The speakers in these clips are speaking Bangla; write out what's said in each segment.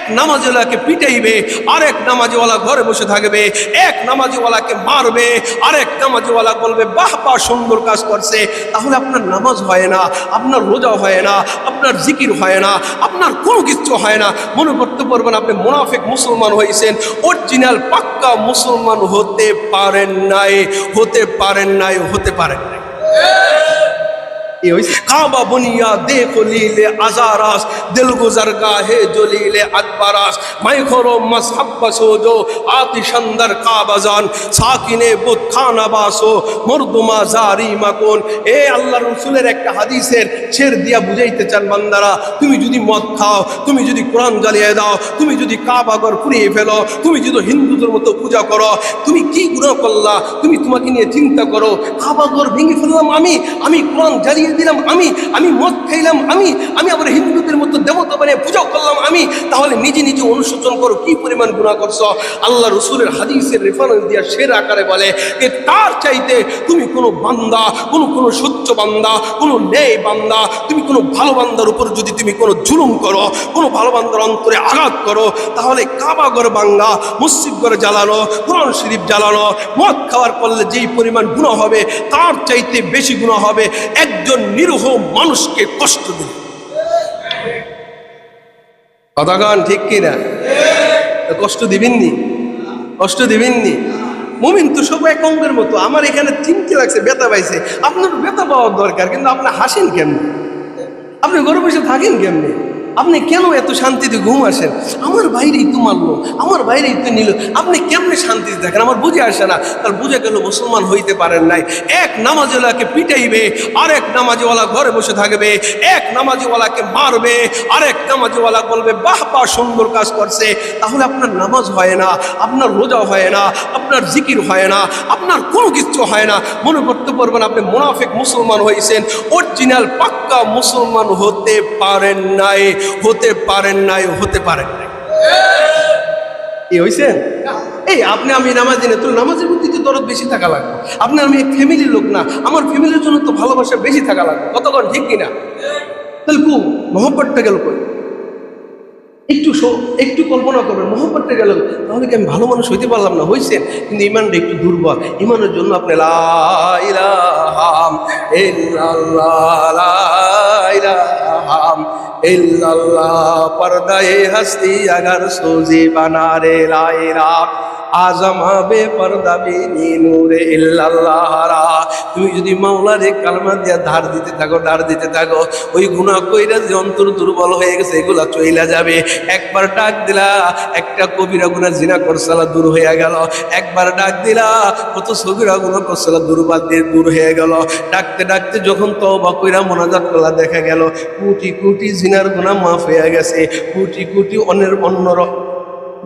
এক নামাজিওয়ালাকে পিটাইবে, আরেক নামাজিওয়ালা ঘরে বসে থাকবে, এক নামাজিওয়ালাকে মারবে, আরেক নামাজিওয়ালা বলবে, বাহ বাহ, সুন্দর কাজ করছে। তাহলে আপনার নামাজ হয় না, আপনার রোজা হয় না, আপনার জিকির হয় না, আপনার কোনো কিছু হয় না। মনে করতে পারবেন আপনি মুনাফিক মুসলমান হয়েছেন, অরিজিনাল পাক্কা মুসলমান হতে পারেন নাই, হতে পারেন নাই, হতে পারেন নাই। আল্লাহর একটা হাদিসের দিয়া বুঝাইতে চান বান্দারা, তুমি যদি মদ খাও, তুমি যদি কোরআন জ্বালিয়ে দাও, তুমি যদি কাবাগর পুড়িয়ে ফেলো, তুমি যদি হিন্দুদের মতো পূজা করো, তুমি কি গুণ করলা, তুমি তোমাকে নিয়ে চিন্তা করো কাবাগর ভেঙে ফেললাম আমি আমি কোরআন জ্বালিয়ে দিলাম আমি আমি মদ খাইলাম আমি আমি আবার হিন্দুদের মতো দেবতা বানিয়ে পূজা আমি, তাহলে নিজে নিজে অনুশোচন করো, কি পরিমাণ গুণা করছ? আল্লাহ রসুলের হাদিসের রেফারেন্স দিয়া সের আকারে বলে যে, তার চাইতে তুমি কোনো বান্দা, কোনো কোনো সত্য বান্দা, কোনো ন্যায় বান্দা, তুমি কোনো ভালো বান্দার উপর যদি তুমি কোনো জুলুম করো, কোনো ভালো বান্দার অন্তরে আঘাত করো, তাহলে কাবাগর বাঙ্গা মসজিদ জ্বালানো, কোরআন শরীফ জ্বালানো, মদ খাওয়ার করলে যেই পরিমাণ গুণা হবে, তার চাইতে বেশি গুণা হবে, একজন নিরহ মানুষকে কষ্ট দিল। কথাগান ঠিক কিনা? না কষ্ট দিবেননি? কষ্ট দিবেননি? মুমিন তো সব এক অঙ্গের মতো। আমার এখানে চিনতে লাগছে ব্যথা পাইছে। আপনার ব্যথা পাওয়ার দরকার কিন্তু আপনি হাসেন কেমনি? আপনি ঘরে বসে থাকেন কেমনি? আপনি কেন এত শান্তিতে ঘুম আসেন আমার বাইরেই তো মারলো, আমার বাইরেই তো নিল। আপনি কেমনে শান্তিতে দেখেন? আমার বুঝে আসে না। তার বুঝে গেল মুসলমান হইতে পারেন নাই। এক নামাজওয়ালাকে পিটাইবে, আরেক নামাজওয়ালা ঘরে বসে থাকবে, এক নামাজিওয়ালাকে মারবে, আরেক নামাজওয়ালা বলবে, বাহ বাহ, সুন্দর কাজ করছে। তাহলে আপনার নামাজ হয় না, আপনার রোজা হয় না, আপনার জিকির হয় না, আপনার কোনো কিছু হয় না। মনে করতে পারবেন আপনি মুনাফিক মুসলমান হয়েছেন, অরিজিনাল পাক্কা মুসলমান হতে পারেন নাই। হতে পারেন নাই হতে পারেন নাই। এই হয়েছেন এই আপনি আমি নামাজ দিনে তো নামাজের প্রতি তো দরদ বেশি থাকা লাগবে। আপনার আমি ফ্যামিলির লোক না আমার ফ্যামিলির জন্য তো ভালোবাসা বেশি থাকা লাগবে। কতক্ষণ ঠিক কিনা? তাহলে কু মহব্বতটা গেল কই? একটু একটু কল্পনা করবেন মহব্বতটা গেল তাহলে কি আমি ভালো মানুষ হইতে পারলাম না? হয়েছেন কিন্তু ইমানটা একটু দুর্বল। ইমানের জন্য আপনি লা ইল্লাল্লাহ পর্দায়ে হস্তি আগর সুজি বানারে লাইলা আজম হবে পর্দা বিনি নূরে ইল্লাল্লাহ রা। তুমি যদি মাওলারে কালমা দিয়া ধার দিতে থাকো, ধার দিতে থাকো, ওই গুনাহ কইরা যে অন্তর দুর্বল হয়ে গেছে, এগুলা চইলা যাবে। একবার ডাক দিলা, একটা কবিরা গুনাহ জিনা করছালা, দূর হয়ে গেল। একবার ডাক দিলা, কত সবিরা গুনাহ করছালা দুর্বাদ দিয়ে দূর হয়ে গেল। ডাকতে ডাকতে যখন তওবা কইরা মোনাজাত করলা, দেখা গেল, কোটি কোটি জিনার গুনাহ মাফ হয়ে গেছে। কোটি কোটি অন্যের অন্য র-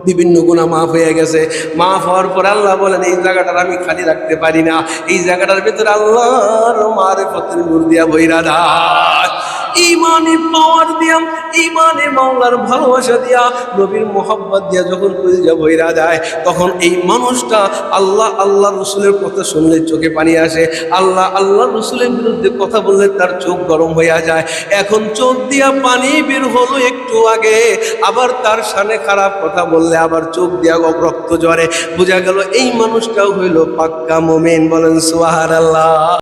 বিভিন্ন গুণা মাফ হয়ে গেছে। মাফ হওয়ার পর আল্লাহ বলেন, এই জায়গাটার আমি খালি রাখতে পারি না। এই জায়গাটার ভিতরে আল্লাহর মারে পত্রের মুর দিয়া বৈরাধা ইমানে পাওয়ার দিয়া, ইমানে মাওলার ভালোবাসা দিয়া, নবীর মোহাব্বত দিয়া যখন কলিজা যায়, তখন এই মানুষটা আল্লাহ আল্লাহ রসুলের কথা শুনলে চোখে পানি আসে, আল্লাহ আল্লাহ রসুলের বিরুদ্ধে কথা বললে তার চোখ গরম হইয়া যায়। এখন চোখ দিয়া পানি বের হলো একটু আগে, আবার তার সামনে খারাপ কথা বললে, আবার চোখ দিয়া রক্ত জ্বরে বোঝা গেল এই মানুষটাও হইল পাক্কা মোমেন, বলেন সোহার আল্লাহ